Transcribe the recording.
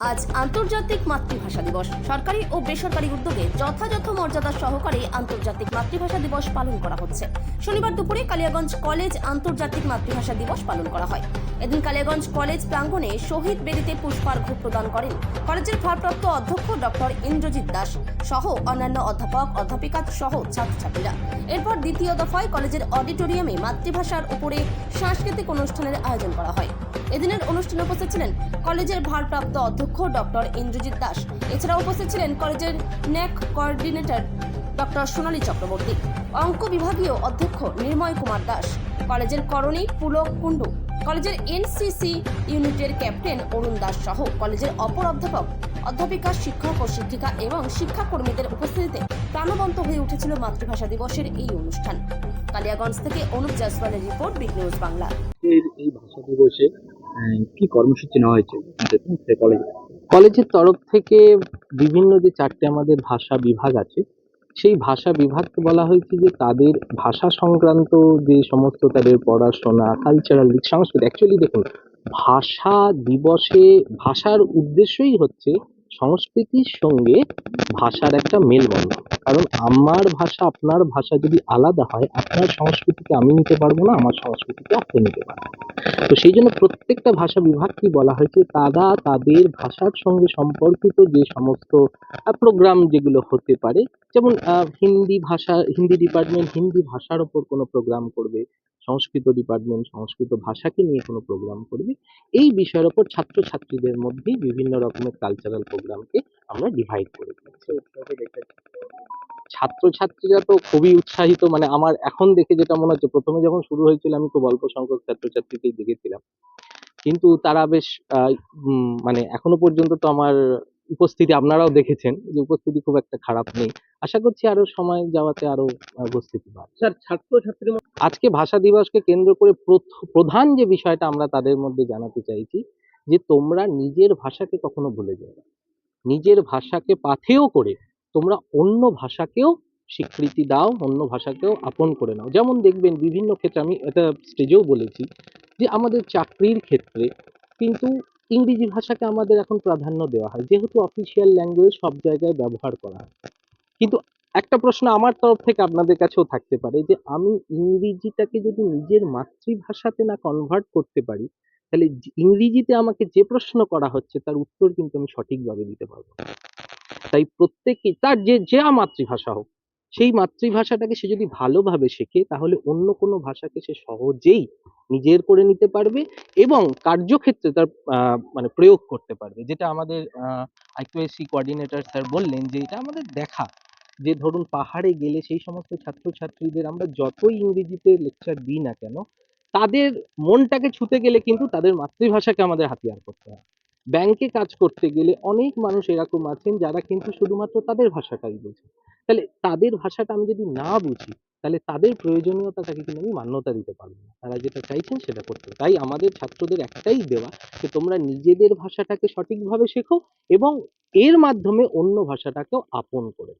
আজ আন্তর্জাতিক মাতৃভাষা দিবস। সরকারি ও বেসরকারি উদ্যোগে যথাযথ মর্যাদা সহকারে আন্তর্জাতিক মাতৃভাষা দিবস পালন করা হচ্ছে। শনিবার দুপুরে কালিয়াগঞ্জ কলেজ আন্তর্জাতিক মাতৃভাষা দিবস পালন করা হয়। এদিন কালিয়াগঞ্জ কলেজ প্রাঙ্গণে শহীদ বেদিতে পুষ্পার্ঘ্য প্রদান করেন কলেজের ভারপ্রাপ্ত অধ্যক্ষ ডক্টর ইন্দ্রজিৎ দাস সহ অন্যান্য অধ্যাপক, অধ্যাপিকা সহ ছাত্রছাত্রীরা। এরপর দ্বিতীয় দফায় কলেজের অডিটোরিয়ামে মাতৃভাষার উপরে সাংস্কৃতিক অনুষ্ঠানের আয়োজন করা হয়। এদিনের অনুষ্ঠানে উপস্থিত ছিলেন কলেজের ভারপ্রাপ্ত অধ্যক্ষ ডক্টর ইন্দ্রজিৎ দাস। এছাড়া উপস্থিত ছিলেন কলেজের NAAC coordinator doctor Sonali Chakraborty, অঙ্ক বিভাগীয় অধ্যক্ষ নির্ময় কুমার দাস, কলেজের করণী পুলক কুণ্ডু, কলেজের এনসিসি ইউনিটের ক্যাপ্টেন অরুণ দাস সহ কলেজের অপর অধ্যাপক, অধ্যাপিকা, শিক্ষক ও শিক্ষিকা এবং শিক্ষাকর্মীদের উপস্থিতিতে প্রাণবন্ত হয়ে উঠেছিল মাতৃভাষা দিবসের এই অনুষ্ঠান। কালিয়াগঞ্জ থেকে অনুপ জয়সওয়ালের রিপোর্ট বিগ নিউজ বাংলা। এই ভাষা দিবসে কি কর্মসূচি নেওয়া হয়েছে? কলেজে কলেজের তরফ থেকে বিভিন্ন যে চারটে আমাদের ভাষা বিভাগ আছে, সেই ভাষা বিভাগকে বলা হয়েছে যে তাদের ভাষা সংক্রান্ত যে সমস্ত তাদের পড়াশোনা কালচারাল দিক, সংস্কৃতি অ্যাকচুয়ালি দেখুন, ভাষা দিবসে, ভাষার উদ্দেশ্যই হচ্ছে সংস্কৃতির সঙ্গে ভাষার একটা মেলবন্ধন। কারণ আমার ভাষা, আপনার ভাষা যদি আলাদা হয়, আপনার সংস্কৃতিকে আমি নিতে পারব না, আমার সংস্কৃতিকে আপনি নিতে পারবেন তো সেই জন্য প্রত্যেকটা ভাষা বিভাগকেই বলা হয়েছে, তারা তাদের ভাষার সঙ্গে সম্পর্কিত যে সমস্ত প্রোগ্রাম যেগুলো হতে পারে, যেমন হিন্দি ভাষা, হিন্দি ডিপার্টমেন্ট হিন্দি ভাষার ওপর কোনো প্রোগ্রাম করবে সংস্কৃত ডিপার্টমেন্ট সংস্কৃত ভাষাকে নিয়ে কোনো প্রোগ্রাম করবে? এই বিষয়ের ওপর ছাত্রছাত্রীদের মধ্যেই বিভিন্ন রকমের কালচারাল প্রোগ্রামকে আমরা ডিভাইড করে দিয়েছি। ছাত্রছাত্রীরা তো খুবই উৎসাহিত মানে আমার এখন দেখে যেটা মনে হচ্ছে, প্রথমে যখন শুরু হয়েছিল আমি খুব অল্প সংখ্যক ছাত্রছাত্রীকেই দেখেছিলাম। কিন্তু তারা বেশ মানে এখনও পর্যন্ত তো আমার উপস্থিতি আপনারাও দেখেছেন যে উপস্থিতি খুব একটা খারাপ নেই। আশা করছি আরও সময় যাওয়াতে আরও উপস্থিতি বাড়বে স্যার ছাত্রছাত্রী আজকে ভাষা দিবসকে কেন্দ্র করে প্রধান যে বিষয়টা আমরা তাদের মধ্যে জানাতে চাইছি যে তোমরা নিজের ভাষাকে কখনো ভুলে যাও না। নিজের ভাষাকে পাথেয় করে তোমরা অন্য ভাষাকেও স্বীকৃতি দাও অন্য ভাষাকেও আপন করে নাও। যেমন দেখবেন বিভিন্ন ক্ষেত্রে আমি এটা স্টেজেও বলেছি যে আমাদের চাকরির ক্ষেত্রে কিন্তু ইংরেজি ভাষাকে আমাদের এখন প্রাধান্য দেওয়া হয় যেহেতু অফিসিয়াল ল্যাঙ্গুয়েজ সব জায়গায় ব্যবহার করা হয় কিন্তু একটা প্রশ্ন আমার তরফ থেকে আপনাদের কাছেও থাকতে পারে যে, আমি ইংরেজিটাকে যদি নিজের মাতৃভাষাতে না কনভার্ট করতে পারি, তাহলে ইংরেজিতে আমাকে যে প্রশ্ন করা হচ্ছে, তার উত্তর কিন্তু আমি সঠিকভাবে দিতে পারব। তাই প্রত্যেকেই তার যে যে মাতৃভাষা হোক, সেই মাতৃভাষাটাকে সে যদি ভালোভাবে শেখে, তাহলে অন্য কোনো ভাষাকে সে সহজেই নিজের করে নিতে পারবে এবং কার্যক্ষেত্রে তার মানে প্রয়োগ করতে পারবে। যেটা আমাদের আইকিউএসসি কোঅর্ডিনেটর স্যার বললেন যে এটা আমাদের দেখা। যে ধরুন পাহাড়ে গেলে সেই সমস্ত ছাত্রছাত্রীদের আমরা যতই ইংরেজিতে লেকচার দিই না কেন, তাদের মনটাকে ছুতে গেলে কিন্তু তাদের মাতৃভাষাকে আমাদের হাতিয়ার করতে হয়। ব্যাংকে কাজ করতে গেলে অনেক মানুষ এরকম আছেন যারা কিন্তু শুধুমাত্র তাদের ভাষাটাই বোঝে। তাহলে তাদের ভাষাটা আমি যদি না বুঝি তাহলে তাদের প্রয়োজনীয়তাটাকে কিন্তু আমি মান্যতা দিতে পারব না তারা যেটা চাইছেন সেটা করতে। তাই আমাদের ছাত্রদের একটাই দেওয়া যে তোমরা নিজেদের ভাষাটাকে সঠিকভাবে শেখো এবং এর মাধ্যমে অন্য ভাষাটাকেও আপন করে।